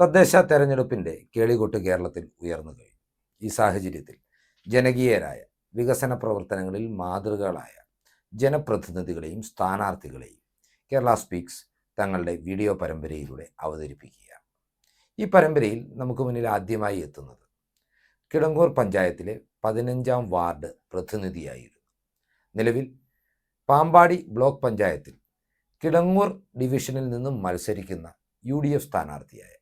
തദ്ദേശ തെരഞ്ഞെടുപ്പിന്റെ കേളികൊട്ട് കേരളത്തിൽ ഉയർന്നു കഴിഞ്ഞു. ഈ സാഹചര്യത്തിൽ ജനകീയരായ വികസന പ്രവർത്തനങ്ങളിൽ മാതൃകകളായ ജനപ്രതിനിധികളെയും സ്ഥാനാർത്ഥികളെയും കേരള സ്പീക്സ് തങ്ങളുടെ വീഡിയോ പരമ്പരയിലൂടെ അവതരിപ്പിക്കുകയാണ്. ഈ പരമ്പരയിൽ നമുക്ക് മുന്നിൽ ആദ്യമായി എത്തുന്നത് കിടങ്ങൂർ പഞ്ചായത്തിലെ പതിനഞ്ചാം വാർഡ് പ്രതിനിധിയായിരുന്നു. നിലവിൽ പാമ്പാടി ബ്ലോക്ക് പഞ്ചായത്തിൽ കിടങ്ങൂർ ഡിവിഷനിൽ നിന്നും മത്സരിക്കുന്ന യു ഡി എഫ് സ്ഥാനാർത്ഥിയായ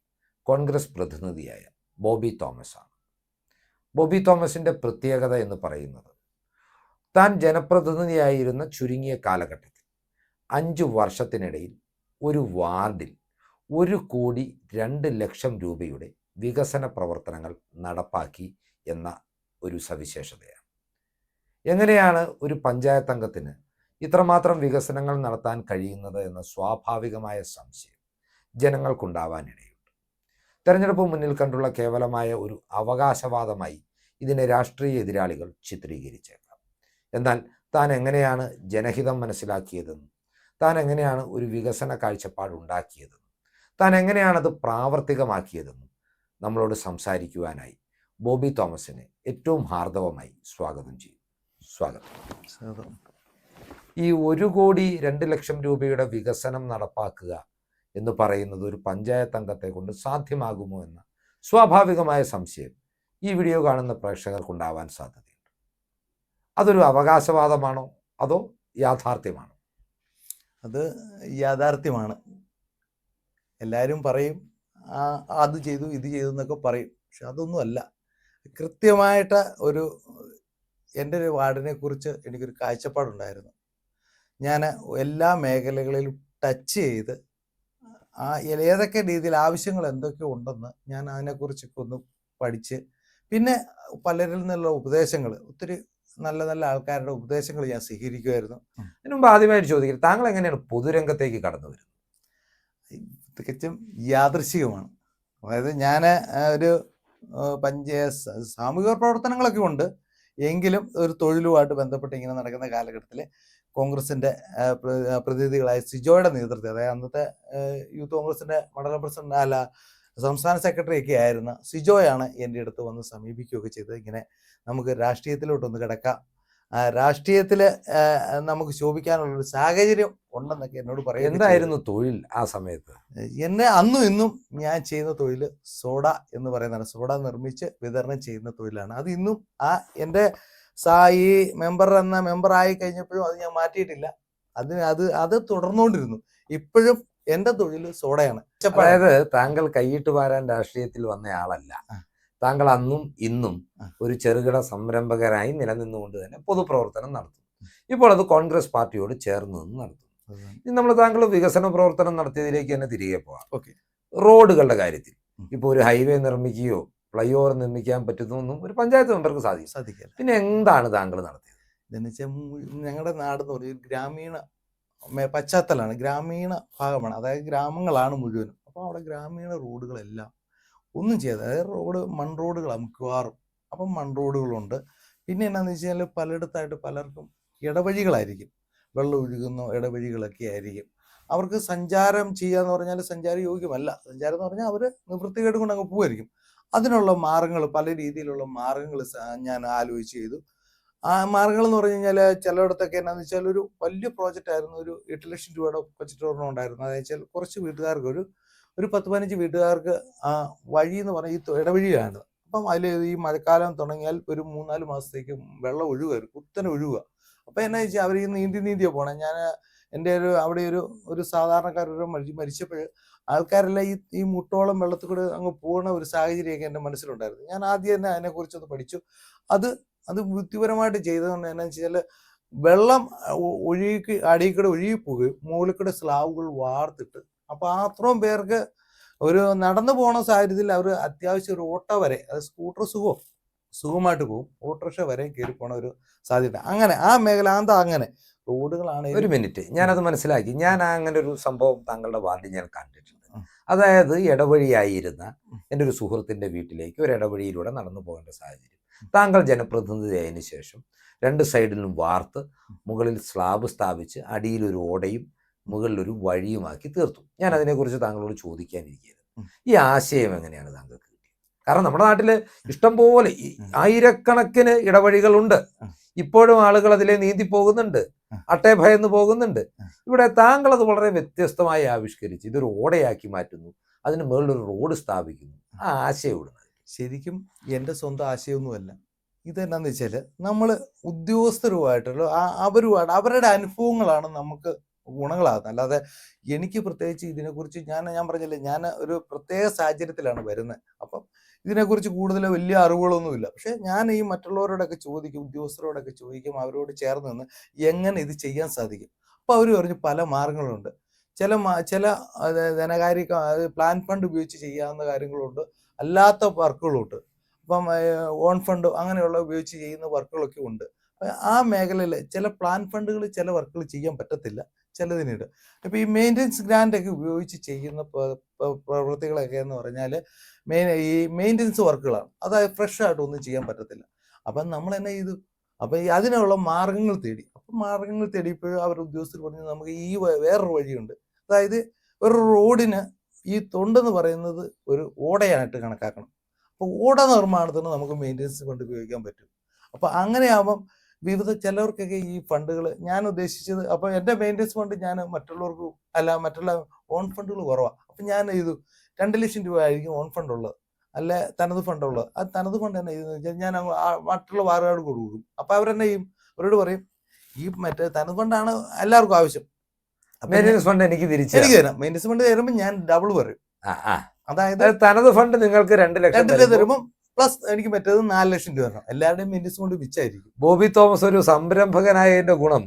കോൺഗ്രസ് പ്രതിനിധിയായ ബോബി തോമസ് ആണ് ബോബി തോമസിന്റെ പ്രത്യേകത എന്ന് പറയുന്നത് താൻ ജനപ്രതിനിധിയായിരുന്ന ചുരുങ്ങിയ കാലഘട്ടത്തിൽ അഞ്ച് വർഷത്തിനിടയിൽ ഒരു വാർഡിൽ ഒരു കോടി രണ്ട് ലക്ഷം രൂപയുടെ വികസന പ്രവർത്തനങ്ങൾ നടപ്പാക്കി എന്ന ഒരു സവിശേഷതയാണ്. എങ്ങനെയാണ് ഒരു പഞ്ചായത്ത് അംഗത്തിന് ഇത്രമാത്രം വികസനങ്ങൾ നടത്താൻ കഴിയുന്നത് എന്ന സ്വാഭാവികമായ സംശയം ജനങ്ങൾക്കുണ്ടാവാനിടയുണ്ട്. തെരഞ്ഞെടുപ്പ് മുന്നിൽ കണ്ടുള്ള കേവലമായ ഒരു അവകാശവാദമായി ഇതിനെ രാഷ്ട്രീയ എതിരാളികൾ ചിത്രീകരിച്ചേക്കാം. എന്നാൽ താൻ എങ്ങനെയാണ് ജനഹിതം മനസ്സിലാക്കിയതെന്നും താൻ എങ്ങനെയാണ് ഒരു വികസന കാഴ്ചപ്പാട് ഉണ്ടാക്കിയതെന്നും താൻ എങ്ങനെയാണത് പ്രാവർത്തികമാക്കിയതെന്നും നമ്മളോട് സംസാരിക്കുവാനായി ബോബി തോമസിനെ ഏറ്റവും ഹാർദവമായി സ്വാഗതം ചെയ്യും. സ്വാഗതം. ഈ ഒരു കോടി രണ്ട് ലക്ഷം രൂപയുടെ വികസനം നടപ്പാക്കുക എന്ന് പറയുന്നത് ഒരു പഞ്ചായത്ത് അംഗത്തെ കൊണ്ട് സാധ്യമാകുമോ എന്ന സ്വാഭാവികമായ സംശയം ഈ വീഡിയോ കാണുന്ന പ്രേക്ഷകർക്കുണ്ടാവാൻ സാധ്യതയുണ്ട്. അതൊരു അവകാശവാദമാണോ? അതോ യാഥാർത്ഥ്യമാണോ? അത് യാഥാർത്ഥ്യമാണ്. എല്ലാവരും പറയും അത് ചെയ്തു ഇത് ചെയ്തു എന്നൊക്കെ പറയും. പക്ഷെ അതൊന്നുമല്ല. കൃത്യമായിട്ട് ഒരു എന്റെ ഒരു വാർഡിനെ കുറിച്ച് എനിക്കൊരു കാഴ്ചപ്പാടുണ്ടായിരുന്നു. ഞാൻ എല്ലാ മേഖലകളിലും ടച്ച് ചെയ്ത് ആ ഏതൊക്കെ രീതിയിൽ ആവശ്യങ്ങൾ എന്തൊക്കെ ഉണ്ടെന്ന് ഞാൻ അതിനെക്കുറിച്ചൊക്കെ ഒന്ന് പഠിച്ച് പിന്നെ പലരിൽ നിന്നുള്ള ഉപദേശങ്ങൾ ഒത്തിരി നല്ല നല്ല ആൾക്കാരുടെ ഉപദേശങ്ങൾ ഞാൻ സ്വീകരിക്കുമായിരുന്നു. അതിനു മുമ്പ് ആദ്യമായിട്ട് ചോദിക്കുന്നത് താങ്കൾ എങ്ങനെയാണ് പൊതുരംഗത്തേക്ക് കടന്നു വരുന്നത്? തികച്ചും യാദൃശികമാണ് അതായത് ഞാൻ ഒരു പഞ്ചായത്ത് പഞ്ചായ സാമൂഹിക പ്രവർത്തനങ്ങളൊക്കെ ഉണ്ട്. എങ്കിലും ഒരു തൊഴിലുമായിട്ട് ബന്ധപ്പെട്ട് ഇങ്ങനെ നടക്കുന്ന കാലഘട്ടത്തിൽ കോൺഗ്രസിന്റെ പ്രതിനിധികളായ സിജോയുടെ നേതൃത്വം അതായത് അന്നത്തെ യൂത്ത് കോൺഗ്രസിന്റെ മണ്ഡലം പ്രസിഡന്റ് അല്ല സംസ്ഥാന സെക്രട്ടറി ഒക്കെ ആയിരുന്ന സിജോയാണ് എന്റെ അടുത്ത് വന്ന് സമീപിക്കുകയൊക്കെ ചെയ്തത്. ഇങ്ങനെ നമുക്ക് രാഷ്ട്രീയത്തിലോട്ടൊന്ന് കിടക്കാം. രാഷ്ട്രീയത്തിൽ നമുക്ക് ശോഭിക്കാനുള്ള ഒരു സാഹചര്യം ഉണ്ടെന്നൊക്കെ എന്നോട് പറയും എന്തായിരുന്നു തൊഴിൽ ആ സമയത്ത്? എന്നെ അന്നും ഇന്നും ഞാൻ ചെയ്യുന്ന തൊഴിൽ സോഡ എന്ന് പറയുന്നതാണ് സോഡ നിർമ്മിച്ച് വിതരണം ചെയ്യുന്ന തൊഴിലാണ്. അത് ഇന്നും ആ എന്റെ സാ ഈ മെമ്പർ എന്ന മെമ്പർ ആയി കഴിഞ്ഞപ്പോഴും അത് ഞാൻ മാറ്റിയിട്ടില്ല. അത് അത് അത് തുടർന്നുകൊണ്ടിരുന്നു. ഇപ്പോഴും എന്റെ തൊഴിൽ സോഡയാണ്. അതായത് താങ്കൾ കൈയിട്ട് വാരാൻ രാഷ്ട്രീയത്തിൽ വന്ന ആളല്ല. താങ്കൾ അന്നും ഇന്നും. ഒരു ചെറുകിട സംരംഭകരായി നിലനിന്നുകൊണ്ട് തന്നെ പൊതുപ്രവർത്തനം നടത്തുന്നു. ഇപ്പോൾ അത് കോൺഗ്രസ് പാർട്ടിയോട് ചേർന്ന് നിന്ന് നടത്തുന്നു. ഇനി നമ്മൾ താങ്കൾ വികസന പ്രവർത്തനം നടത്തിയതിലേക്ക് തന്നെ തിരികെ പോകാം ഓക്കെ. റോഡുകളുടെ കാര്യത്തിൽ. ഇപ്പോൾ ഒരു ഹൈവേ നിർമ്മിക്കുകയോ ഫ്ലൈ ഓവർ നിർമ്മിക്കാൻ പറ്റുന്നൊന്നും ഒരു പഞ്ചായത്ത് മെമ്പർക്ക് സാധിക്കും സാധിക്കില്ല. പിന്നെ എന്താണ് താങ്കൾ നടത്തിയത്? ഇതെന്ന് വെച്ചാൽ ഞങ്ങളുടെ നാടെന്ന് പറഞ്ഞാൽ ഗ്രാമീണ പശ്ചാത്തലമാണ്. ഗ്രാമീണ ഭാഗമാണ്. അതായത് ഗ്രാമങ്ങളാണ് മുഴുവനും. അപ്പോൾ അവിടെ ഗ്രാമീണ റോഡുകളെല്ലാം ഒന്നും ചെയ്യാതെ അതായത് റോഡ് മൺ റോഡുകളാണ് മിക്കവാറും. അപ്പം മൺ റോഡുകളുണ്ട്. പിന്നെ എന്നാന്ന് വെച്ചാൽ പലയിടത്തായിട്ട് പലർക്കും ഇടവഴികളായിരിക്കും. വെള്ളം ഒഴുകുന്ന ഇടവഴികളൊക്കെ ആയിരിക്കും. അവർക്ക് സഞ്ചാരം ചെയ്യാന്ന് പറഞ്ഞാൽ സഞ്ചാര യോഗ്യമല്ല. സഞ്ചാരം എന്ന് പറഞ്ഞാൽ അവർ നിവൃത്തികേട് കൊണ്ട് അങ്ങ് പോവായിരിക്കും. അതിനുള്ള മാർഗങ്ങൾ പല രീതിയിലുള്ള മാർഗങ്ങൾ ഞാൻ ആലോചിച്ച് ചെയ്തു. ആ മാർഗങ്ങൾ എന്ന് പറഞ്ഞു കഴിഞ്ഞാൽ ചിലയിടത്തൊക്കെ എന്നാന്ന് വെച്ചാൽ ഒരു വലിയ പ്രോജക്റ്റ് ആയിരുന്നു. ഒരു എട്ട് ലക്ഷം രൂപയുടെ പ്രോജക്റ്റ് ഒരെണ്ണം ഉണ്ടായിരുന്നു. അതെന്ന് വെച്ചാൽ കുറച്ച് വീട്ടുകാർക്ക് ഒരു ഒരു പത്ത് പതിനഞ്ച് വീട്ടുകാർക്ക് ആ വഴി എന്ന് പറഞ്ഞാൽ ഈ ഇടവഴിയാണ്. അപ്പം അതിൽ ഈ മഴക്കാലം തുടങ്ങിയാൽ ഒരു മൂന്നാൽ മാസത്തേക്ക് വെള്ളം ഒഴുകുക കുത്തനെ ഒഴുകുക അപ്പം എന്നാ വെച്ചാൽ അവർ ഈ നീന്തി നീന്തിയാണ് പോകണം ഞാൻ എന്റെ ഒരു അവിടെ ഒരു ഒരു സാധാരണക്കാരൊരു മരി മരിച്ചപ്പോൾ ആൾക്കാരെല്ലാം ഈ ഈ മുട്ടോളം വെള്ളത്തിൽ കൂടെ അങ്ങ് പോകുന്ന ഒരു സാഹചര്യമൊക്കെ എന്റെ മനസ്സിലുണ്ടായിരുന്നു. ഞാൻ ആദ്യം തന്നെ അതിനെക്കുറിച്ചൊന്ന് പഠിച്ചു. അത് അത് ബുദ്ധിപരമായിട്ട് ചെയ്തതുകൊണ്ട് എന്നാ വെച്ചാൽ വെള്ളം ഒഴുകി അടിയിൽ ഒഴുകി പോവുകയും മുകളിൽ കൂടെ സ്ലാബുകൾ വാർത്തിട്ട് അപ്പോൾ അത്രയും പേർക്ക് ഒരു നടന്നു പോണ സാഹചര്യത്തിൽ അവർ അത്യാവശ്യം ഒരു ഓട്ടോ വരെ അത് സ്കൂട്ടർ സുഖം സുഖമായിട്ട് പോകും. ഓട്ടോറിക്ഷ വരെ കയറി പോണ ഒരു സാധ്യത. അങ്ങനെ ആ മേഖല അങ്ങനെ. റോഡുകളാണ് ഒരു മിനിറ്റ് ഞാനത് മനസ്സിലാക്കി. ഞാൻ അങ്ങനെ ഒരു സംഭവം താങ്കളുടെ വാർഡിൽ ഞാൻ കണ്ടിട്ടുണ്ട്. അതായത് ഇടവഴിയായിരുന്ന. എന്റെ ഒരു സുഹൃത്തിന്റെ വീട്ടിലേക്ക് ഒരു ഇടവഴിയിലൂടെ നടന്നു പോകേണ്ട സാഹചര്യം. താങ്കൾ ജനപ്രതിനിധിയായതിനു ശേഷം രണ്ട് സൈഡിലും വാർത്ത് മുകളിൽ സ്ലാബ് സ്ഥാപിച്ച് അടിയിൽ ഒരു ഓടയും മുകളിലൊരു വഴിയുമാക്കി തീർത്തു. ഞാൻ അതിനെക്കുറിച്ച് താങ്കളോട് ചോദിക്കാനിരിക്കുകയായിരുന്നു. ഈ ആശയം എങ്ങനെയാണ് താങ്കൾക്ക് കാരണം നമ്മുടെ നാട്ടിൽ ഇഷ്ടം പോലെ ആയിരക്കണക്കിന് ഇടവഴികളുണ്ട്. ഇപ്പോഴും ആളുകൾ അതിലെ നീന്തി പോകുന്നുണ്ട്. അട്ടേ ഭയന്ന് പോകുന്നുണ്ട്. ഇവിടെ താങ്കൾ അത് വളരെ വ്യത്യസ്തമായി ആവിഷ്കരിച്ച് ഇതൊരു ഓടയാക്കി മാറ്റുന്നു. അതിന് മുകളിലൊരു റോഡ് സ്ഥാപിക്കുന്നു. ആ. ആശയം ഇടുന്നത് ശരിക്കും എന്റെ സ്വന്തം ആശയമൊന്നുമല്ല ഇതെന്നാന്ന് വെച്ചാൽ നമ്മൾ ഉദ്യോഗസ്ഥരുമായിട്ടുള്ള അവരുമായിട്ട് അവരുടെ അനുഭവങ്ങളാണ് നമുക്ക് ഗുണങ്ങളാകുന്നത്. അല്ലാതെ എനിക്ക് പ്രത്യേകിച്ച് ഇതിനെക്കുറിച്ച് ഞാൻ ഞാൻ പറഞ്ഞില്ലേ ഞാൻ ഒരു പ്രത്യേക സാഹചര്യത്തിലാണ് വരുന്നത്. അപ്പം ഇതിനെക്കുറിച്ച് കൂടുതൽ വലിയ അറിവുകളൊന്നുമില്ല. പക്ഷെ ഞാൻ ഈ മറ്റുള്ളവരോടൊക്കെ ചോദിക്കും ഉദ്യോഗസ്ഥരോടൊക്കെ ചോദിക്കും അവരോട് ചേർന്ന് നിന്ന് എങ്ങനെ ഇത് ചെയ്യാൻ സാധിക്കും. അപ്പോൾ അവർ പറഞ്ഞു പല മാർഗങ്ങളുണ്ട്. ചില ചില ധനകാര്യ പ്ലാൻ ഫണ്ട് ഉപയോഗിച്ച് ചെയ്യാവുന്ന കാര്യങ്ങളുണ്ട്. അല്ലാത്ത വർക്കുകളുണ്ട്. ഇപ്പം ഓൺ ഫണ്ട് അങ്ങനെയുള്ള ഉപയോഗിച്ച് ചെയ്യുന്ന വർക്കുകളൊക്കെ ഉണ്ട്. ആ മേഖലയിൽ ചില പ്ലാൻ ഫണ്ടുകൾ ചില വർക്കുകൾ ചെയ്യാൻ പറ്റത്തില്ല. ചിലതിനുണ്ട് ഇപ്പം ഈ മെയിന്റെനൻസ് ഗ്രാൻഡ് ഒക്കെ ഉപയോഗിച്ച് ചെയ്യുന്ന പ്ര- പ്ര- പ്രവൃത്തികളൊക്കെ എന്ന് പറഞ്ഞാൽ മെയിൻ ഈ മെയിന്റെനൻസ് വർക്കുകളാണ് അതായത് ഫ്രഷ് ആയിട്ട് ഒന്നും ചെയ്യാൻ പറ്റത്തില്ല. അപ്പം നമ്മൾ എന്നെ ഇത് അപ്പം ഈ അതിനുള്ള മാർഗങ്ങൾ തേടി. അപ്പം മാർഗങ്ങൾ തേടിയപ്പോഴും അവർ ഉദ്യോഗസ്ഥർ പറഞ്ഞു നമുക്ക് ഈ വേറൊരു വഴിയുണ്ട്. അതായത് ഒരു റോഡിന് ഈ തൊണ്ടെന്ന് പറയുന്നത് ഒരു ഓടയായിട്ട് കണക്കാക്കണം. അപ്പോൾ ഓട നിർമ്മാണത്തിന് നമുക്ക് മെയിന്റെനൻസ് കൊണ്ട് ഉപയോഗിക്കാൻ പറ്റും. അപ്പോൾ അങ്ങനെയാകുമ്പം വിവിധ ചിലർക്കൊക്കെ ഈ ഫണ്ടുകൾ ഞാൻ ഉദ്ദേശിച്ചത് അപ്പൊ എന്റെ മെയിന്റെസ് ഫണ്ട് ഞാൻ മറ്റുള്ളവർക്ക് അല്ല മറ്റുള്ള ഓൺ ഫണ്ടുകൾ കുറവാണ് അപ്പൊ ഞാൻ ചെയ്തു രണ്ട് ലക്ഷം രൂപ ആയിരിക്കും ഓൺ ഫണ്ട് ഉള്ളത് അല്ല തനത് ഫണ്ട് ഉള്ളത് ആ തനത് ഫണ്ട് തന്നെ ചെയ്തെന്ന് ഞാൻ മറ്റുള്ള വാറുകാർക്ക് കൊടുക്കും. അപ്പൊ അവരെന്നെ ചെയ്യും. അവരോട് പറയും ഈ മറ്റേ തനത് ഫണ്ടാണ് എല്ലാവർക്കും ആവശ്യം. മെയിന്റെസ് ഫണ്ട് എനിക്ക് തിരിച്ചു എനിക്ക് തരാം. മെയിന്റെസ് ഫണ്ട് തരുമ്പോൾ ഞാൻ ഡബിൾ പറയും. അതായത് തനത് ഫണ്ട് നിങ്ങൾക്ക് രണ്ട് ലക്ഷം രണ്ട് ലക്ഷം തരുമ്പോൾ തരുമ്പോൾ പ്ലസ് എനിക്ക് മറ്റേത് നാല് ലക്ഷം രൂപ വരണം എല്ലാവരുടെയും മിനിസ് കൊണ്ട് മിച്ചായിരിക്കും. ബോബി തോമസ് ഒരു സംരംഭകനായതിന്റെ ഗുണം.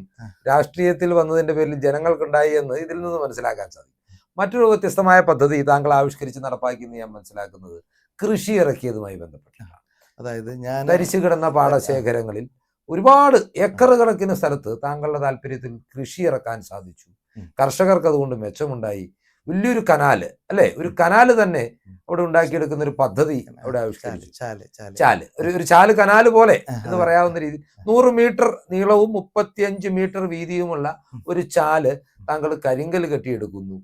രാഷ്ട്രീയത്തിൽ വന്നതിന്റെ പേരിൽ ജനങ്ങൾക്കുണ്ടായി എന്ന് ഇതിൽ നിന്ന് മനസ്സിലാക്കാൻ സാധിക്കും. മറ്റൊരു വ്യത്യസ്തമായ പദ്ധതി താങ്കൾ ആവിഷ്കരിച്ച് നടപ്പാക്കിയെന്ന് ഞാൻ മനസ്സിലാക്കുന്നത് കൃഷി ഇറക്കിയതുമായി ബന്ധപ്പെട്ടാണ് അതായത് ഞാൻ തരിച്ചു കിടന്ന പാടശേഖരങ്ങളിൽ ഒരുപാട് ഏക്കർ കണക്കിന് സ്ഥലത്ത് താങ്കളുടെ താല്പര്യത്തിൽ കൃഷി ഇറക്കാൻ സാധിച്ചു. കർഷകർക്ക് അതുകൊണ്ട് മെച്ചമുണ്ടായി. വലിയൊരു കനാല് അല്ലെ? ഒരു കനാല് തന്നെ. അവിടെ ഉണ്ടാക്കിയെടുക്കുന്ന ഒരു പദ്ധതി അവിടെ ആവിഷ്കരിച്ചു ചാൽ ഒരു ഒരു ചാൽ കനാല് പോലെ എന്ന് പറയാവുന്ന രീതി. നൂറ് മീറ്റർ നീളവും മുപ്പത്തിയഞ്ച് മീറ്റർ വീതിയുമുള്ള ഒരു ചാൽ താങ്കൾ കരിങ്കൽ കെട്ടിയെടുക്കുന്നു.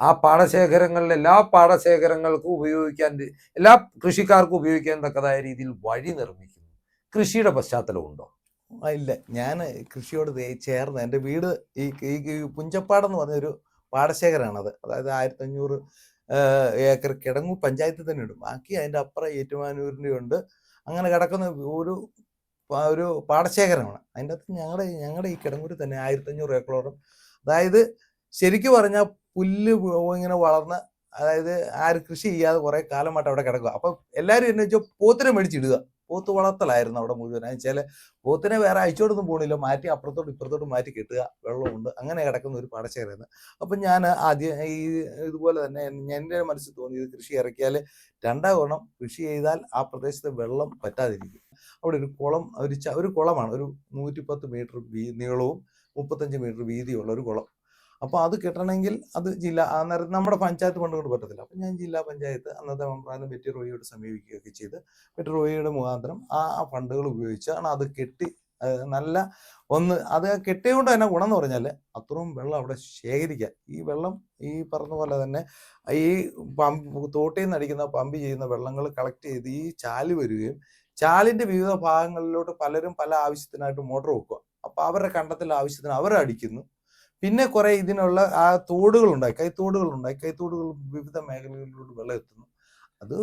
ആ പാടശേഖരങ്ങളിൽ എല്ലാ പാടശേഖരങ്ങൾക്കും ഉപയോഗിക്കാൻ എല്ലാ കൃഷിക്കാർക്കും ഉപയോഗിക്കാൻ തക്കതായ രീതിയിൽ വഴി നിർമ്മിക്കുന്നു. കൃഷിയുടെ പശ്ചാത്തലം ഉണ്ടോ? ഇല്ല. ഞാൻ കൃഷിയോട് ചേർന്ന് എന്റെ വീട് ഈ പുഞ്ചപ്പാടെന്ന് പറഞ്ഞൊരു പാടശേഖരമാണത് അതായത് ആയിരത്തി അഞ്ഞൂറ് ഏക്കർ കിടങ്ങു പഞ്ചായത്തിൽ തന്നെ ഉണ്ട് ബാക്കി അതിന്റെ അപ്പുറം ഏറ്റുമാനൂരിന്റെ ഉണ്ട് അങ്ങനെ കിടക്കുന്ന ഒരു ഒരു പാടശേഖരമാണ്. അതിന്റെ അകത്ത് ഞങ്ങളുടെ ഞങ്ങളുടെ ഈ കിടങ്ങൂർ തന്നെ ആയിരത്തി അഞ്ഞൂറ് ഏക്കറോളം. അതായത് ശരിക്കും പറഞ്ഞാൽ പുല്ല് ഇങ്ങനെ വളർന്ന് അതായത് ആരും കൃഷി ചെയ്യാതെ കുറേ കാലമായിട്ട് അവിടെ കിടക്കുക. അപ്പം എല്ലാവരും എന്നു വെച്ചാൽ പോത്തിനെ മേടിച്ചിടുക. പോത്ത് വളർത്തലായിരുന്നു അവിടെ മുഴുവൻ. വെച്ചാൽ പോത്തിനെ വേറെ അയച്ചോടൊന്നും പോകണില്ല മാറ്റി അപ്പുറത്തോട്ട് ഇപ്പുറത്തോട്ട് മാറ്റി കെട്ടുക വെള്ളമുണ്ട്. അങ്ങനെ കിടക്കുന്ന ഒരു പാടശേഖരമായിരുന്നു അപ്പം ഞാൻ ആദ്യം ഈ ഇതുപോലെ തന്നെ എൻ- എന്റെ മനസ്സിൽ തോന്നിയത് കൃഷി ഇറക്കിയാൽ രണ്ടാം ഗുണം കൃഷി ചെയ്താൽ ആ പ്രദേശത്ത് വെള്ളം പറ്റാതിരിക്കും. അവിടെ ഒരു കുളം ഒരു ഒരു കുളമാണ്. ഒരു നൂറ്റിപ്പത്ത് മീറ്റർ നീളവും മുപ്പത്തഞ്ച് മീറ്റർ വീതിയുള്ള ഒരു കുളം. അപ്പോൾ അത് കിട്ടണമെങ്കിൽ അത് ജില്ലാ അന്നേരം നമ്മുടെ പഞ്ചായത്ത് ഫണ്ട് കൊണ്ട് പറ്റത്തില്ല. അപ്പം ഞാൻ ജില്ലാ പഞ്ചായത്ത് അന്നത്തെ മെമ്പറായ ബെറ്റി റോയിയോട് സമീപിക്കുകയൊക്കെ ചെയ്ത് ബെറ്റി റോയിയുടെ മുഖാന്തരം ആ ആ ഫണ്ടുകൾ ഉപയോഗിച്ചാണ് അത് കെട്ടി നല്ല ഒന്ന് അത് കെട്ടിയുകൊണ്ട് തന്നെ ഗുണം എന്ന് പറഞ്ഞാൽ അത്രയും വെള്ളം അവിടെ ശേഖരിക്കുക ഈ വെള്ളം ഈ പറഞ്ഞ പോലെ തന്നെ ഈ പമ്പ് തോട്ടിൽ നിന്ന് അടിക്കുന്ന പമ്പ് ചെയ്യുന്ന വെള്ളങ്ങൾ കളക്ട് ചെയ്ത് ഈ ചാൽ വരികയും ചാലിന്റെ വിവിധ ഭാഗങ്ങളിലോട്ട് പലരും പല ആവശ്യത്തിനായിട്ട് മോട്ടർ വെക്കുക. അപ്പൊ അവരുടെ കണ്ടത്തിൽ ആവശ്യത്തിന് അവരടിക്കുന്നു. പിന്നെ കുറെ ഇതിനുള്ള ആ തോടുകൾ ഉണ്ടായി കൈത്തോടുകൾ ഉണ്ടായി കൈത്തോടുകൾ വിവിധ മേഖലകളിലൂടെ വെള്ളം എത്തുന്നു അത്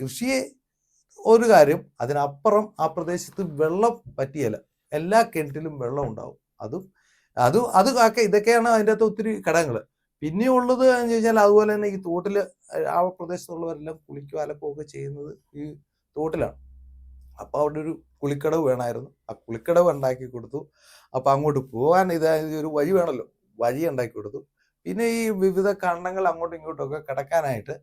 കൃഷിയെ ഒരു കാര്യം അതിനപ്പുറം ആ പ്രദേശത്ത് വെള്ളം പറ്റിയല്ല. എല്ലാ കിണറ്റിലും വെള്ളം ഉണ്ടാവും. അതും അത് അത് ഒക്കെ ഇതൊക്കെയാണ് അതിന്റെ അകത്ത് ഒത്തിരി ഘടകങ്ങൾ പിന്നെ ഉള്ളത് എന്ന് ചോദിച്ചാൽ അതുപോലെ തന്നെ ഈ തോട്ടിൽ ആ പ്രദേശത്തുള്ളവരെല്ലാം കുളിക്കുക അലക്കുകയൊക്കെ ചെയ്യുന്നത് ഈ തോട്ടിലാണ്. അപ്പോൾ അവിടെ ഒരു കുളിക്കടവ് വേണമായിരുന്നു. ആ കുളിക്കടവ് ഉണ്ടാക്കി കൊടുത്തു. അപ്പോൾ അങ്ങോട്ട് പോകാൻ ഇതായത് ഒരു വഴി വേണമല്ലോ. വഴി ഉണ്ടാക്കി കൊടുത്തു. പിന്നെ ഈ വിവിധ കണ്ണങ്ങൾ അങ്ങോട്ടും ഇങ്ങോട്ടും ഒക്കെ കിടക്കാനായിട്ട്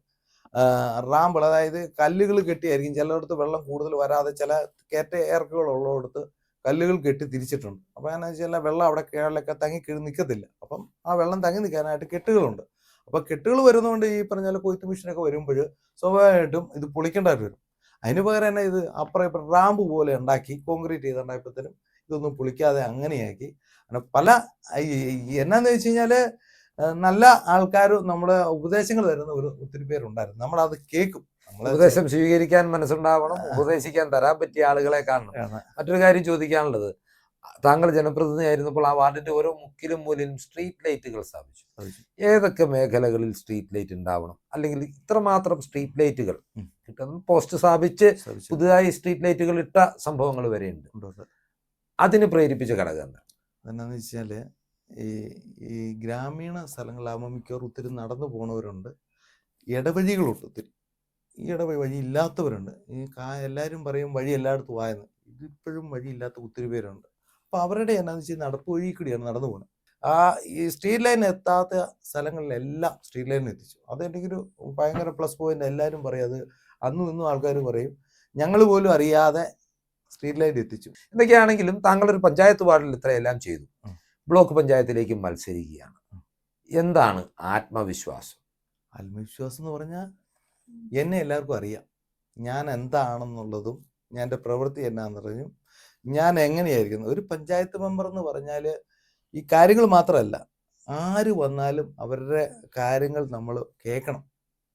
റാമ്പിൾ അതായത് കല്ലുകൾ കെട്ടിയായിരിക്കും. ചിലയിടത്ത് വെള്ളം കൂടുതൽ വരാതെ ചില കയറ്റ ഇറക്കുകൾ ഉള്ളിടത്ത് കല്ലുകൾ കെട്ടി തിരിച്ചിട്ടുണ്ട്. അപ്പോൾ എന്നാ വെച്ചാൽ വെള്ളം അവിടെ കേരളമൊക്കെ തങ്ങി നിൽക്കത്തില്ല. അപ്പം ആ വെള്ളം തങ്ങി നിൽക്കാനായിട്ട് കെട്ടുകളുണ്ട്. അപ്പോൾ കെട്ടുകൾ വരുന്നതുകൊണ്ട് ഈ പറഞ്ഞ പോലെ കൊയ്ത്ത് മെഷീനൊക്കെ വരുമ്പോൾ സ്വാഭാവികമായിട്ടും ഇത് പൊളിക്കേണ്ടതായിട്ട് വരും. അതിന് പകരം തന്നെ ഇത് അപ്പുറം ഇപ്പം റാമ്പ് പോലെ ഉണ്ടാക്കി കോൺക്രീറ്റ് ചെയ്തുണ്ടായപ്പോഴത്തേനും ഇതൊന്നും പുളിക്കാതെ അങ്ങനെയാക്കി. അങ്ങനെ പല എന്നാന്ന് വെച്ച് കഴിഞ്ഞാൽ നല്ല ആൾക്കാർ നമ്മുടെ ഉപദേശങ്ങൾ തരുന്ന ഒരു ഒത്തിരി പേരുണ്ടായിരുന്നു. നമ്മളത് കേൾക്കും. ഉപദേശം സ്വീകരിക്കാൻ മനസ്സുണ്ടാവണം ഉപദേശിക്കാൻ തരാൻ പറ്റിയ ആളുകളെ കാണണം. മറ്റൊരു കാര്യം ചോദിക്കാനുള്ളത്. താങ്കൾ ജനപ്രതിനിധിയായിരുന്നപ്പോൾ ആ വാർഡിന്റെ ഓരോ മുക്കിലും മൂലയിലും സ്ട്രീറ്റ് ലൈറ്റുകൾ സ്ഥാപിച്ചു. ഏതൊക്കെ മേഖലകളിൽ സ്ട്രീറ്റ് ലൈറ്റ് ഉണ്ടാവണം? അല്ലെങ്കിൽ ഇത്രമാത്രം സ്ട്രീറ്റ് ലൈറ്റുകൾ ഉം. പോസ്റ്റ് സ്ഥാപിച്ച്. പുതുതായി സ്ട്രീറ്റ് ലൈറ്റുകൾ ഇട്ട സംഭവങ്ങൾ വരെയുണ്ട്. അതിന് പ്രേരിപ്പിച്ച ഘടകം എന്താണെന്ന് അതെന്നാന്ന് ഈ ഈ ഗ്രാമീണ സ്ഥലങ്ങളാകുമ്പോൾ മിക്കവാറും ഒത്തിരി നടന്നു പോണവരുണ്ട്. ഇടവഴികളുണ്ട് ഒത്തിരി. ഈ ഇടവഴി വഴി ഇല്ലാത്തവരുണ്ട്. ഈ കാ എല്ലാവരും പറയും വഴി എല്ലായിടത്തും വായെന്ന്. ഇതിപ്പോഴും വഴി ഇല്ലാത്ത ഒത്തിരി പേരുണ്ട്. അപ്പോൾ അവരുടെ എന്നാന്ന് വെച്ചാൽ നടപ്പ് വഴി കൂടിയാണ് നടന്നു പോകുന്നത് ആ ഈ സ്ട്രീറ്റ് ലൈൻ എത്താത്ത സ്ഥലങ്ങളിലെല്ലാം സ്ട്രീറ്റ് ലൈൻ എത്തിച്ചു. അത് ഒരു ഭയങ്കര പ്ലസ് പോയിന്റ് എല്ലാവരും പറയും. അത് അന്നും ഇന്നും ആൾക്കാർ പറയും. ഞങ്ങൾ പോലും അറിയാതെ സ്ട്രീറ്റ് ലൈറ്റ് എത്തിച്ചു. എന്തൊക്കെയാണെങ്കിലും താങ്കൾ ഒരു പഞ്ചായത്ത് വാർഡിൽ ഇത്രയെല്ലാം ചെയ്തു. ബ്ലോക്ക് പഞ്ചായത്തിലേക്ക് മത്സരിക്കുകയാണ്. എന്താണ് ആത്മവിശ്വാസം? ആത്മവിശ്വാസം എന്ന് പറഞ്ഞാൽ എന്നെ എല്ലാവർക്കും അറിയാം. ഞാൻ എന്താണെന്നുള്ളതും ഞാൻ എന്റെ പ്രവൃത്തി എന്നാണെന്നറിഞ്ഞും ഞാൻ എങ്ങനെയായിരിക്കുന്നു ഒരു പഞ്ചായത്ത് മെമ്പർ എന്ന് പറഞ്ഞാൽ ഈ കാര്യങ്ങൾ മാത്രമല്ല ആര് വന്നാലും അവരുടെ കാര്യങ്ങൾ നമ്മൾ കേൾക്കണം.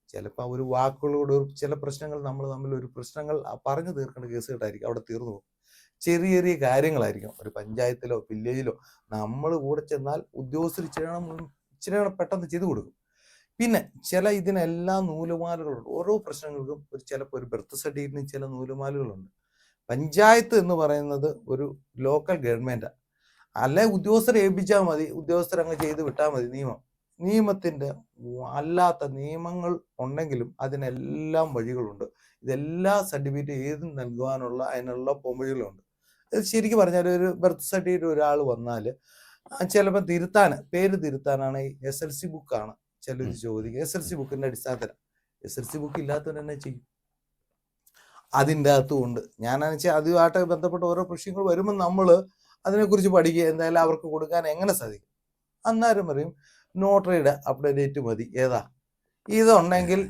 ചിലപ്പോൾ ഒരു വാക്കുകളോട് ചില പ്രശ്നങ്ങൾ നമ്മൾ തമ്മിൽ ഒരു പ്രശ്നങ്ങൾ പറഞ്ഞു തീർക്കേണ്ട കേസുകളായിരിക്കും അവിടെ തീർന്നു പോകും. ചെറിയ ചെറിയ കാര്യങ്ങളായിരിക്കും. ഒരു പഞ്ചായത്തിലോ വില്ലേജിലോ നമ്മൾ കൂടെ ചെന്നാൽ ഉദ്യോഗസ്ഥർ കൂടെ- ഇച്ചിരി പെട്ടെന്ന് ചെയ്തു കൊടുക്കും. പിന്നെ ചില ഇതിനെല്ലാം നൂലുമാലകളുണ്ട്. ഓരോ പ്രശ്നങ്ങൾക്കും ഒരു ചിലപ്പോൾ ഒരു ബർത്ത് സർട്ടിഫിക്കറ്റിന് ചില നൂലുമാലകളുണ്ട്. പഞ്ചായത്ത് എന്ന് പറയുന്നത് ഒരു ലോക്കൽ ഗവൺമെന്റാണ് അല്ലെ ഉദ്യോഗസ്ഥരെ ഏൽപ്പിച്ചാൽ മതി. ഉദ്യോഗസ്ഥർ അങ്ങ് ചെയ്ത് വിട്ടാൽ മതി. നിയമം. നിയമത്തിന്റെ അല്ലാത്ത നിയമങ്ങൾ ഉണ്ടെങ്കിലും അതിനെല്ലാം വഴികളുണ്ട്. ഇതെല്ലാ സർട്ടിഫിക്കറ്റ് ഏതും നൽകുവാനുള്ള അതിനുള്ള പൊമ്പഴികളുണ്ട് ഇത് ശരിക്കും പറഞ്ഞാൽ ഒരു ബർത്ത് സർട്ടിഫിക്കറ്റ് ഒരാൾ വന്നാൽ ചിലപ്പോൾ തിരുത്താൻ പേര് തിരുത്താനാണ് ഈ എസ് എൽ സി ബുക്കാണ് ചിലർ. ചോദിക്കുക എസ് എൽ സി ബുക്കിന്റെ അടിസ്ഥാനത്തിൽ എസ് എൽ സി ബുക്ക് ഇല്ലാത്തവൻ തന്നെ ചെയ്യും. അതിന്റെ അകത്തും ഉണ്ട്. ഞാനാണെന്ന് വെച്ചാൽ അതുമായിട്ട് ബന്ധപ്പെട്ട ഓരോ പ്രശ്നങ്ങൾ വരുമ്പോൾ നമ്മൾ അതിനെക്കുറിച്ച് പഠിക്കുക എന്തായാലും അവർക്ക് കൊടുക്കാൻ എങ്ങനെ സാധിക്കും? അന്നേരം പറയും നോട്ടറിയുടെ അപ്ഡേറ്റ് മതി. ഏതാ? ഇതുണ്ടെങ്കിൽ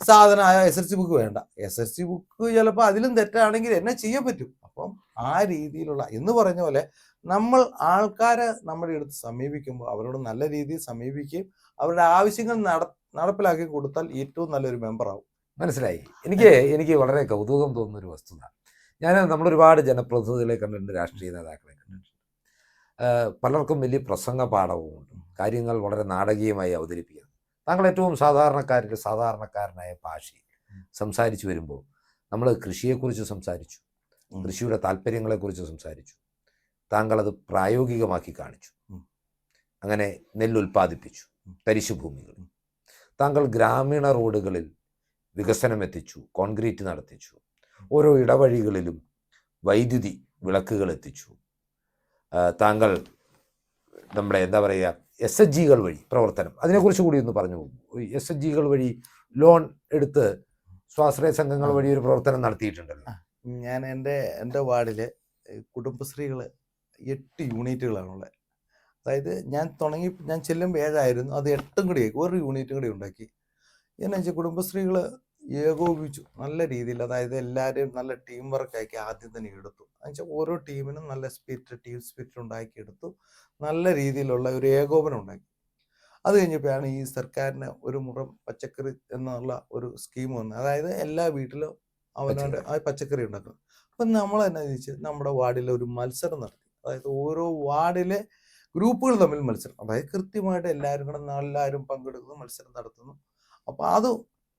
സാധനം എസ് എൽ സി ബുക്ക് വേണ്ട. എസ് എൽ സി ബുക്ക് ചിലപ്പോൾ അതിലും തെറ്റാണെങ്കിൽ എന്നെ ചെയ്യാൻ പറ്റും. അപ്പം ആ രീതിയിലുള്ള എന്ന് പറഞ്ഞ പോലെ നമ്മൾ ആൾക്കാരെ നമ്മുടെ അടുത്ത് സമീപിക്കുമ്പോൾ അവരോട് നല്ല രീതിയിൽ സമീപിക്കുകയും അവരുടെ ആവശ്യങ്ങൾ നട നടപ്പിലാക്കി കൊടുത്താൽ ഏറ്റവും നല്ലൊരു മെമ്പറാവും മനസ്സിലായി? എനിക്ക് എനിക്ക് വളരെ കൗതുകം തോന്നുന്ന ഒരു വസ്തുത. ഞാൻ നമ്മൾ ഒരുപാട് ജനപ്രതിനിധികളെ കണ്ടിട്ടുണ്ട് രാഷ്ട്രീയ നേതാക്കളെ കണ്ടിട്ടുണ്ട്. പലർക്കും വലിയ പ്രസംഗ പാഠവുമുണ്ട് കാര്യങ്ങൾ വളരെ നാടകീയമായി അവതരിപ്പിക്കുന്നത് താങ്കൾ ഏറ്റവും സാധാരണക്കാരിൽ സാധാരണക്കാരനായ ഭാഷയിൽ സംസാരിച്ചു വരുമ്പോൾ നമ്മൾ കൃഷിയെക്കുറിച്ച് സംസാരിച്ചു. കൃഷിയുടെ താല്പര്യങ്ങളെക്കുറിച്ച് സംസാരിച്ചു താങ്കളത് പ്രായോഗികമാക്കി കാണിച്ചു അങ്ങനെ നെല്ല് ഉൽപ്പാദിപ്പിച്ചു ഉം. തരിശുഭൂമികൾ താങ്കൾ ഗ്രാമീണ റോഡുകളിൽ വികസനം എത്തിച്ചു കോൺക്രീറ്റ് നടത്തിച്ചു ഓരോ ഇടവഴികളിലും വൈദ്യുതി വിളക്കുകൾ എത്തിച്ചു താങ്കൾ നമ്മുടെ എന്താ പറയുക എസ് എച്ച് ജികൾ വഴി പ്രവർത്തനം അതിനെക്കുറിച്ച് കൂടി ഒന്ന് പറഞ്ഞു എസ് എച്ച് ജികൾ വഴി ലോൺ എടുത്ത് സ്വാശ്രയ സംഘങ്ങൾ വഴി ഒരു പ്രവർത്തനം നടത്തിയിട്ടുണ്ടല്ലോ. ഞാൻ എന്റെ എന്റെ വാർഡിൽ കുടുംബശ്രീകൾ എട്ട് യൂണിറ്റുകളാണുള്ളത് അതായത് ഞാൻ തുടങ്ങി ഞാൻ ചെല്ലുമ്പോൾ ഏഴായിരുന്നു അത് എട്ടും കൂടി ഒരു യൂണിറ്റും കൂടി ഉണ്ടാക്കി. എന്നു വെച്ചാൽ കുടുംബശ്രീകൾ ഏകോപിച്ചു നല്ല രീതിയിൽ അതായത് എല്ലാവരും നല്ല ടീം വർക്ക് ആക്കി ആദ്യം തന്നെ എടുത്തു. എന്നുവെച്ചാൽ ഓരോ ടീമിനും നല്ല സ്പിരിറ്റ് ടീം സ്പിരിറ്റ് ഉണ്ടാക്കി എടുത്തു. നല്ല രീതിയിലുള്ള ഒരു ഏകോപനം ഉണ്ടാക്കി. അത് കഴിഞ്ഞപ്പോഴാണ് ഈ സർക്കാരിന് ഒരു മുറം പച്ചക്കറി എന്നുള്ള ഒരു സ്കീം വന്നത്. അതായത് എല്ലാ വീട്ടിലും അവനവന്റെ ആ പച്ചക്കറി ഉണ്ടാക്കുന്നത്. അപ്പം നമ്മൾ എന്നാ ചോദിച്ചാൽ നമ്മുടെ വാർഡിൽ ഒരു മത്സരം നടത്തി. അതായത് ഓരോ വാർഡിലെ ഗ്രൂപ്പുകൾ തമ്മിൽ മത്സരം. അതായത് കൃത്യമായിട്ട് എല്ലാവരും കൂടെ എല്ലാവരും പങ്കെടുക്കുന്നു മത്സരം നടത്തുന്നു. അപ്പോൾ അത്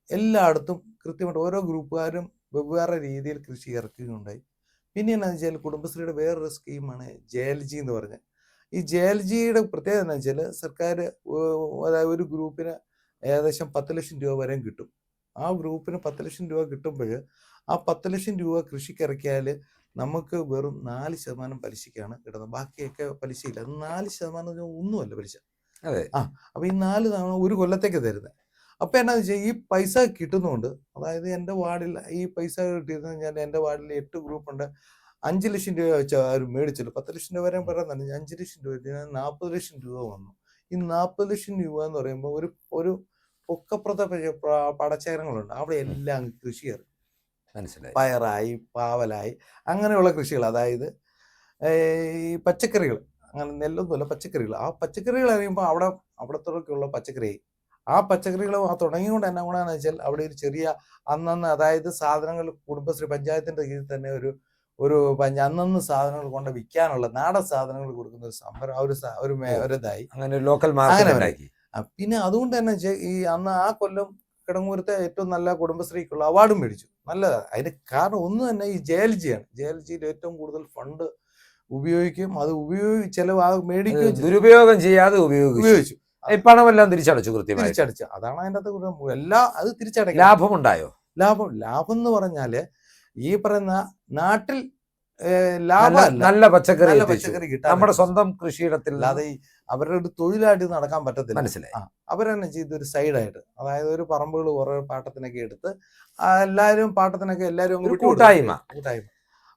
എല്ലായിടത്തും കൃത്യമായിട്ട് ഓരോ ഗ്രൂപ്പുകാരും വെവ്വേറെ രീതിയിൽ കൃഷി ഇറക്കുകയുണ്ടായി. പിന്നെ എന്താണെന്ന് വെച്ചാൽ കുടുംബശ്രീയുടെ വേറൊരു സ്കീമാണ് ജെ എൽ ജി എന്ന് പറഞ്ഞത് ഈ ജെ എൽ ജിയുടെ പ്രത്യേകത എന്താ വെച്ചാൽ സർക്കാർ അതായത് ഒരു ഗ്രൂപ്പിന് ഏകദേശം പത്ത് ലക്ഷം രൂപ വരെയും കിട്ടും. ആ ഗ്രൂപ്പിന് പത്ത് ലക്ഷം രൂപ കിട്ടുമ്പോൾ ആ പത്ത് ലക്ഷം രൂപ കൃഷിക്ക് ഇറക്കിയാൽ നമുക്ക് വെറും നാല് ശതമാനം പലിശയ്ക്കാണ് കിട്ടുന്നത്. ബാക്കിയൊക്കെ പലിശയില്ല. അത് നാല് ശതമാനം ഒന്നുമല്ല പലിശ. അതെ. ആ അപ്പൊ ഈ നാല് തവണ ഒരു കൊല്ലത്തേക്ക് തരുന്നത്. അപ്പൊ എന്നാന്ന് വെച്ചാൽ ഈ പൈസ കിട്ടുന്നുണ്ട് അതായത് എന്റെ വാർഡിൽ ഈ പൈസ കിട്ടിയത് ഞാൻ എന്റെ വാർഡിൽ എട്ട് ഗ്രൂപ്പ് ഉണ്ട്. അഞ്ച് ലക്ഷം രൂപ വെച്ച് അവർ മേടിച്ചില്ല പത്ത് ലക്ഷം രൂപ വരെ പറയുന്നുണ്ട് അഞ്ച് ലക്ഷം രൂപ നാൽപ്പത് ലക്ഷം രൂപ വന്നു. ഈ നാൽപ്പത് ലക്ഷം രൂപ എന്ന് പറയുമ്പോൾ ഒരു ഒരു പൊക്കപ്രത പടച്ചേരങ്ങളുണ്ട്. അവിടെ എല്ലാം കൃഷി ഇറങ്ങി. മനസ്സിലായി. പയറായി പാവലായി അങ്ങനെയുള്ള കൃഷികൾ. അതായത് ഈ പച്ചക്കറികൾ. അങ്ങനെ നെല്ലൊന്നുമല്ല പച്ചക്കറികൾ. ആ പച്ചക്കറികൾ അറിയുമ്പോൾ അവിടെ അവിടത്തോടൊക്കെയുള്ള പച്ചക്കറി ആ പച്ചക്കറികൾ തുടങ്ങിക്കൊണ്ട് എന്നാ ഗുണമെന്ന് വെച്ചാൽ അവിടെ ഒരു ചെറിയ അന്നന്ന് അതായത് സാധനങ്ങൾ കുടുംബശ്രീ പഞ്ചായത്തിന്റെ കീഴിൽ തന്നെ ഒരു ഒരു അന്നന്ന് സാധനങ്ങൾ കൊണ്ട് വിൽക്കാനുള്ള നാടൻ സാധനങ്ങൾ കൊടുക്കുന്ന ഒരു സംഭരം ആ ഒരു ഒരു ഇതായി. അങ്ങനെ ലോക്കൽ മാർക്കറ്റ് പിന്നെ അതുകൊണ്ട് തന്നെ ഈ അന്ന് ആ കൊല്ലം കിടങ്ങൂരത്തെ ഏറ്റവും നല്ല കുടുംബശ്രീക്കുള്ള അവാർഡും മേടിച്ചു. നല്ലതാണ് അതിന് കാരണം ഒന്ന് തന്നെ ഈ ജെ എൽ ജി ആണ്. ജെ എൽ ജിയിൽ ഏറ്റവും കൂടുതൽ ഫണ്ട് ഉപയോഗിക്കും. അത് ഉപയോഗിച്ച് ചിലവ് ആ മേടിക്കുകയും ദുരുപയോഗം ചെയ്യാതെ ഉപയോഗിച്ചു. പണമെല്ലാം തിരിച്ചടച്ചു കൃത്യമായി തിരിച്ചടച്ചു. അതാണ് അതിന്റെ അകത്ത് എല്ലാം അത് ലാഭം ലാഭമുണ്ടായോ? ലാഭം ലാഭം എന്ന് പറഞ്ഞാൽ ഈ പറയുന്ന നാട്ടിൽ ലാഭമല്ല. നല്ല പച്ചക്കറി പച്ചക്കറി കിട്ടാൻ നമ്മുടെ സ്വന്തം കൃഷിയിടത്തിൽ അല്ലാതെ ഈ അവരുടെ ഒരു തൊഴിലായിട്ട് നടക്കാൻ പറ്റത്തില്ല. മനസ്സിലായി. അവരെന്നെ ചെയ്തൊരു ഒരു സൈഡായിട്ട്. അതായത് ഒരു പറമ്പുകൾ കുറെ പാട്ടത്തിനൊക്കെ എടുത്ത് എല്ലാവരും പാട്ടത്തിനൊക്കെ എല്ലാവരും കൂട്ടായ്മ. കൂട്ടായ്മ.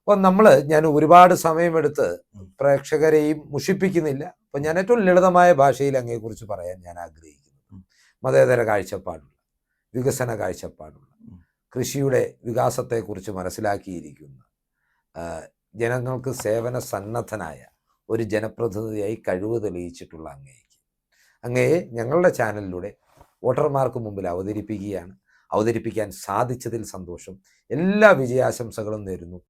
അപ്പൊ നമ്മൾ ഞാൻ ഒരുപാട് സമയമെടുത്ത് പ്രേക്ഷകരെയും മുഷിപ്പിക്കുന്നില്ല. അപ്പൊ ഞാൻ ഏറ്റവും ലളിതമായ ഭാഷയിൽ അങ്ങയെക്കുറിച്ച് പറയാൻ ഞാൻ ആഗ്രഹിക്കുന്നു. മതേതര കാഴ്ചപ്പാടുള്ള വികസന കാഴ്ചപ്പാടുള്ള കൃഷിയുടെ കൃഷിയുടെ വികാസത്തെക്കുറിച്ച് മനസ്സിലാക്കിയിരിക്കുന്ന ജനങ്ങൾക്ക് സേവന സന്നദ്ധനായ ഒരു ജനപ്രതിനിധിയായി കഴിവ് തെളിയിച്ചിട്ടുള്ള അങ്ങേക്ക്. അങ്ങയെ ഞങ്ങളുടെ ചാനലിലൂടെ വോട്ടർമാർക്ക് മുമ്പിൽ അവതരിപ്പിക്കുകയാണ്. അവതരിപ്പിക്കാൻ സാധിച്ചതിൽ സന്തോഷം. എല്ലാ വിജയാശംസകളും നേരുന്നു.